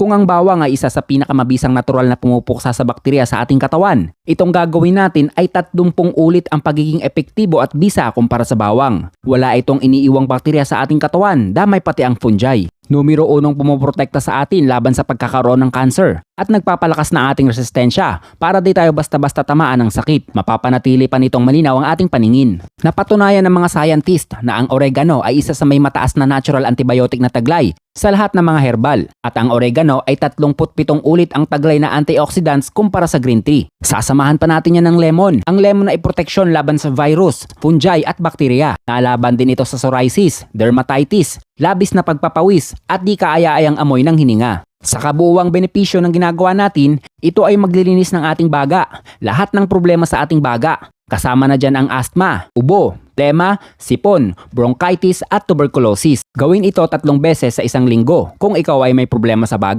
Kung ang bawang ay isa sa pinakamabisang natural na pumupuksa sa bakterya sa ating katawan, itong gagawin natin ay 30 ulit ang pagiging epektibo at bisa kumpara sa bawang. Wala itong iniiwang bakterya sa ating katawan, damay pati ang fungi. Numero unong pumoprotekta sa atin laban sa pagkakaroon ng cancer at nagpapalakas na ating resistensya para di tayo basta-basta tamaan ng sakit. Mapapanatili pa nitong malinaw ang ating paningin. Napatunayan ng mga scientist na ang oregano ay isa sa may mataas na natural antibiotic na taglay sa lahat ng mga herbal at ang oregano ay 37 ulit ang taglay na antioxidants kumpara sa green tea. Sasamahan pa natin yan ng lemon. Ang lemon ay proteksyon laban sa virus, fungi at bakterya. Nalaban din ito sa psoriasis, dermatitis, labis na pagpapawis at di kaaya-ayang amoy ng hininga. Sa kabuuang benepisyo ng ginagawa natin, ito ay maglilinis ng ating baga. Lahat ng problema sa ating baga. Kasama na dyan ang asthma, ubo, tema, sipon, bronchitis at tuberculosis. Gawin ito tatlong beses sa isang linggo kung ikaw ay may problema sa baga.